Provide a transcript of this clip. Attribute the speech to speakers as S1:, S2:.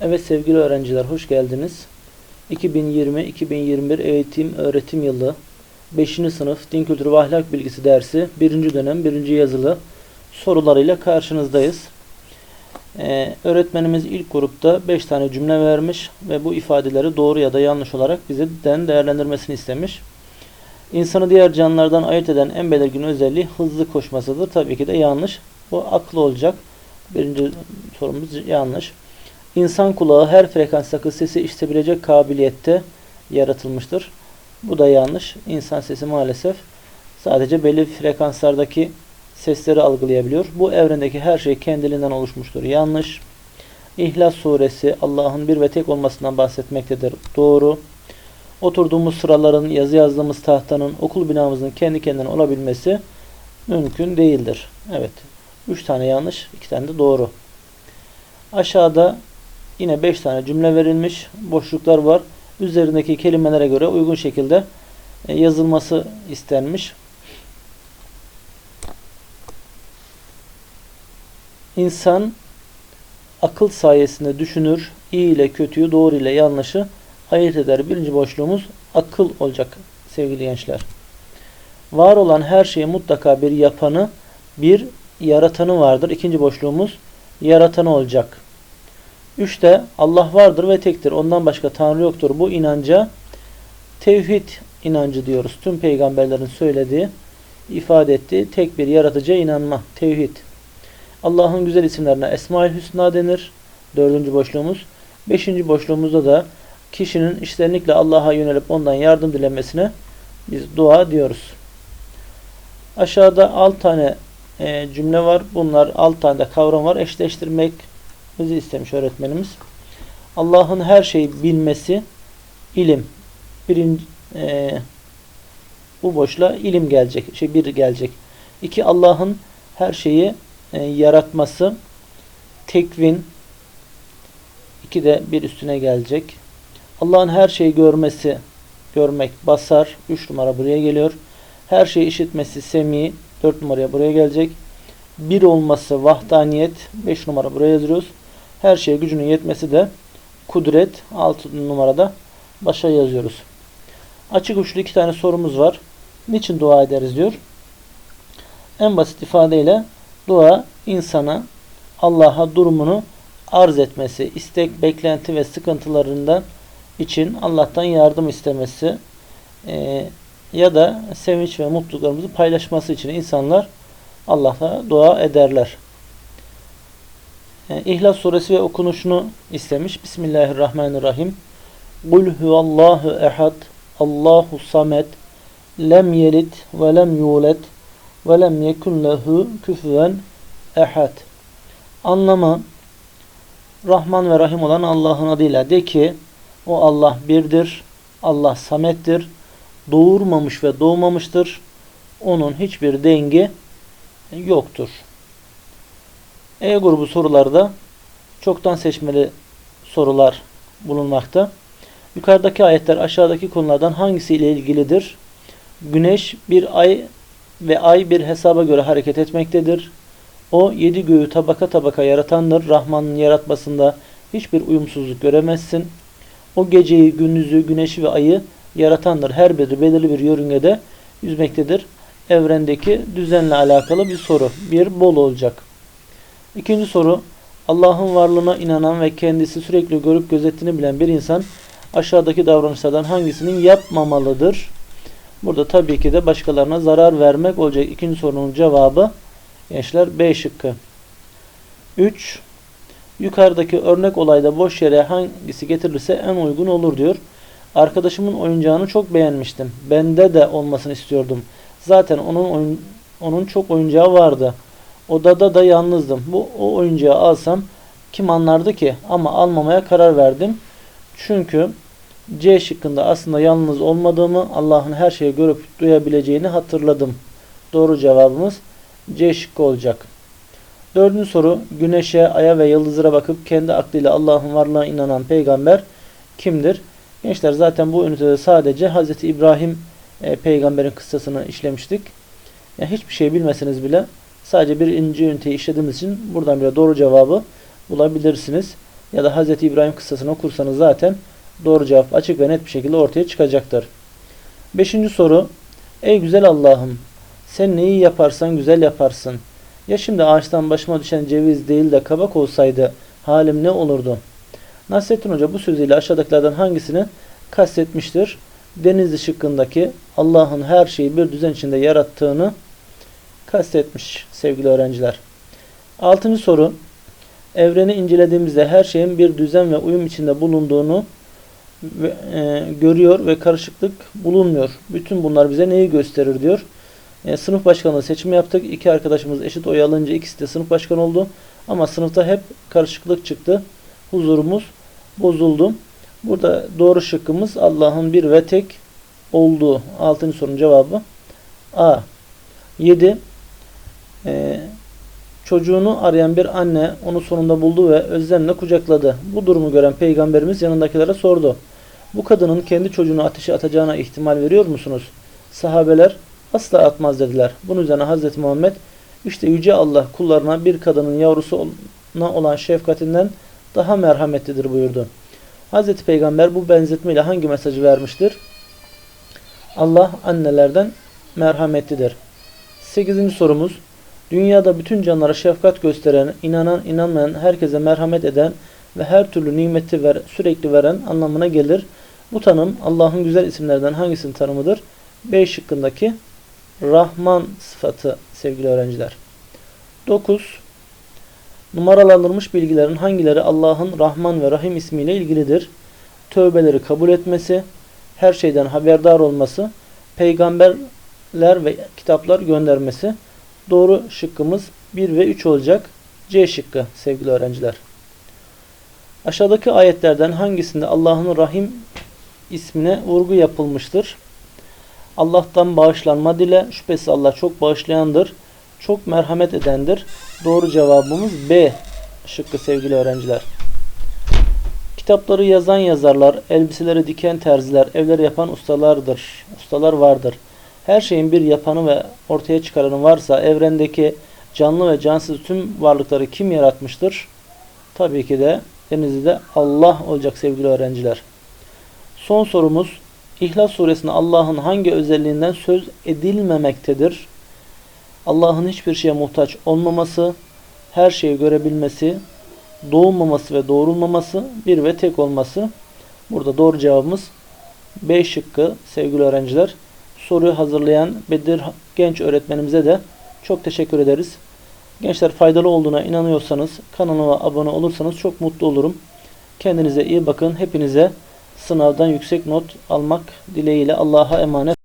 S1: Evet sevgili öğrenciler hoş geldiniz. 2020-2021 eğitim öğretim yılı 5. sınıf Din Kültürü ve Ahlak Bilgisi dersi 1. dönem 1. yazılı sorularıyla karşınızdayız. Ee, öğretmenimiz ilk grupta 5 tane cümle vermiş ve bu ifadeleri doğru ya da yanlış olarak bizden değerlendirmesini istemiş. İnsanı diğer canlılardan ayırt eden en belirgin özelliği hızlı koşmasıdır. Tabii ki de yanlış. Bu aklı olacak. Birinci sorumuz yanlış. İnsan kulağı her frekanstaki sesi işitebilecek kabiliyette yaratılmıştır. Bu da yanlış. İnsan sesi maalesef sadece belli frekanslardaki sesleri algılayabiliyor. Bu evrendeki her şey kendiliğinden oluşmuştur. Yanlış. İhlas suresi Allah'ın bir ve tek olmasından bahsetmektedir. Doğru. Oturduğumuz sıraların, yazı yazdığımız tahtanın, okul binamızın kendi kendine olabilmesi mümkün değildir. Evet. 3 tane yanlış, 2 tane de doğru. Aşağıda yine 5 tane cümle verilmiş. Boşluklar var. Üzerindeki kelimelere göre uygun şekilde e, yazılması istenmiş. İnsan akıl sayesinde düşünür, iyi ile kötüyü, doğru ile yanlışı ayırt eder. Birinci boşluğumuz akıl olacak sevgili gençler. Var olan her şeyi mutlaka bir yapanı, bir yaratanı vardır. İkinci boşluğumuz yaratanı olacak. Üçte Allah vardır ve tektir. Ondan başka Tanrı yoktur. Bu inanca tevhid inancı diyoruz. Tüm peygamberlerin söylediği, ifade ettiği tek bir yaratıcıya inanma. Tevhid. Allah'ın güzel isimlerine Esma-ül Hüsna denir. Dördüncü boşluğumuz. Beşinci boşluğumuzda da kişinin iştenlikle Allah'a yönelip ondan yardım dilemesine biz dua diyoruz. Aşağıda 6 tane e, cümle var. Bunlar 6 tane de kavram var. Eşleştirmek bizi istemiş öğretmenimiz. Allah'ın her şeyi bilmesi ilim. Birinci e, bu boşla ilim gelecek. Şey bir gelecek. İki Allah'ın her şeyi e, yaratması tekvin. İki de bir üstüne gelecek. Allah'ın her şeyi görmesi görmek basar. Üç numara buraya geliyor. Her şeyi işitmesi semi. Dört numaraya buraya gelecek. Bir olması vahdaniyet. Beş numara buraya yazıyoruz. Her şeye gücünün yetmesi de kudret. Altı numarada başa yazıyoruz. Açık uçlu iki tane sorumuz var. Niçin dua ederiz diyor. En basit ifadeyle dua insana Allah'a durumunu arz etmesi, istek, beklenti ve sıkıntılarından için Allah'tan yardım istemesi e, ya da sevinç ve mutluluklarımızı paylaşması için insanlar Allah'a dua ederler. Yani İhlas suresi ve okunuşunu istemiş. Bismillahirrahmanirrahim. Kul huvallahu ehad, Allahu samet, lem yelit ve lem yulet ve lem yekun lehu küfüven ehad. Anlamı Rahman ve Rahim olan Allah'ın adıyla de ki o Allah birdir, Allah samettir, doğurmamış ve doğmamıştır. Onun hiçbir dengi yoktur. E grubu sorularda çoktan seçmeli sorular bulunmakta. Yukarıdaki ayetler aşağıdaki konulardan hangisi ile ilgilidir? Güneş bir ay ve ay bir hesaba göre hareket etmektedir. O yedi göğü tabaka tabaka yaratandır. Rahman'ın yaratmasında hiçbir uyumsuzluk göremezsin. O geceyi, gündüzü, güneşi ve ayı yaratandır. Her biri belirli bir yörüngede yüzmektedir. Evrendeki düzenle alakalı bir soru. Bir bol olacak. İkinci soru. Allah'ın varlığına inanan ve kendisi sürekli görüp gözettiğini bilen bir insan aşağıdaki davranışlardan hangisinin yapmamalıdır? Burada tabii ki de başkalarına zarar vermek olacak. İkinci sorunun cevabı gençler B şıkkı. 3. Yukarıdaki örnek olayda boş yere hangisi getirilirse en uygun olur diyor. Arkadaşımın oyuncağını çok beğenmiştim. Bende de olmasını istiyordum. Zaten onun onun çok oyuncağı vardı. Odada da yalnızdım. Bu o oyuncağı alsam kim anlardı ki? Ama almamaya karar verdim. Çünkü C şıkkında aslında yalnız olmadığımı, Allah'ın her şeyi görüp duyabileceğini hatırladım. Doğru cevabımız C şıkkı olacak. Dördüncü soru. Güneşe, aya ve yıldızlara bakıp kendi aklıyla Allah'ın varlığına inanan peygamber kimdir? Gençler zaten bu ünitede sadece Hz. İbrahim e, peygamberin kıssasını işlemiştik. Yani hiçbir şey bilmeseniz bile sadece birinci üniteyi işlediğimiz için buradan bile doğru cevabı bulabilirsiniz. ya da Hz. İbrahim kıssasını okursanız zaten doğru cevap açık ve net bir şekilde ortaya çıkacaktır. Beşinci soru. Ey güzel Allah'ım sen neyi yaparsan güzel yaparsın. Ya şimdi ağaçtan başıma düşen ceviz değil de kabak olsaydı halim ne olurdu? Nasrettin Hoca bu sözüyle aşağıdakilerden hangisini kastetmiştir? Denizli şıkkındaki Allah'ın her şeyi bir düzen içinde yarattığını kastetmiş sevgili öğrenciler. Altıncı soru. Evreni incelediğimizde her şeyin bir düzen ve uyum içinde bulunduğunu ve, e, görüyor ve karışıklık bulunmuyor. Bütün bunlar bize neyi gösterir diyor. E, sınıf başkanlığı seçimi yaptık. İki arkadaşımız eşit oy alınca ikisi de sınıf başkanı oldu. Ama sınıfta hep karışıklık çıktı. Huzurumuz bozuldu. Burada doğru şıkkımız Allah'ın bir ve tek olduğu. Altıncı sorunun cevabı A. 7. E, çocuğunu arayan bir anne onu sonunda buldu ve özlemle kucakladı. Bu durumu gören peygamberimiz yanındakilere sordu. Bu kadının kendi çocuğunu ateşe atacağına ihtimal veriyor musunuz? Sahabeler asla atmaz dediler. Bunun üzerine Hazreti Muhammed işte Yüce Allah kullarına bir kadının yavrusuna olan şefkatinden daha merhametlidir buyurdu. Hazreti Peygamber bu benzetmeyle hangi mesajı vermiştir? Allah annelerden merhametlidir. 8. sorumuz Dünyada bütün canlara şefkat gösteren, inanan, inanmayan, herkese merhamet eden ve her türlü nimeti ver, sürekli veren anlamına gelir. Bu tanım Allah'ın güzel isimlerden hangisinin tanımıdır? B şıkkındaki Rahman sıfatı sevgili öğrenciler. 9. Numaralandırılmış bilgilerin hangileri Allah'ın Rahman ve Rahim ismiyle ilgilidir? Tövbeleri kabul etmesi, her şeyden haberdar olması, peygamberler ve kitaplar göndermesi. Doğru şıkkımız 1 ve 3 olacak. C şıkkı sevgili öğrenciler. Aşağıdaki ayetlerden hangisinde Allah'ın Rahim ismine vurgu yapılmıştır? Allah'tan bağışlanma dile. Şüphesiz Allah çok bağışlayandır. Çok merhamet edendir. Doğru cevabımız B şıkkı sevgili öğrenciler. Kitapları yazan yazarlar, elbiseleri diken terziler, evleri yapan ustalardır. Ustalar vardır. Her şeyin bir yapanı ve ortaya çıkaranı varsa evrendeki canlı ve cansız tüm varlıkları kim yaratmıştır? Tabii ki de denizde Allah olacak sevgili öğrenciler. Son sorumuz İhlas suresinde Allah'ın hangi özelliğinden söz edilmemektedir? Allah'ın hiçbir şeye muhtaç olmaması, her şeyi görebilmesi, doğulmaması ve doğrulmaması, bir ve tek olması. Burada doğru cevabımız B şıkkı sevgili öğrenciler. Soruyu hazırlayan Bedir Genç öğretmenimize de çok teşekkür ederiz. Gençler faydalı olduğuna inanıyorsanız kanalıma abone olursanız çok mutlu olurum. Kendinize iyi bakın. Hepinize sınavdan yüksek not almak dileğiyle Allah'a emanet.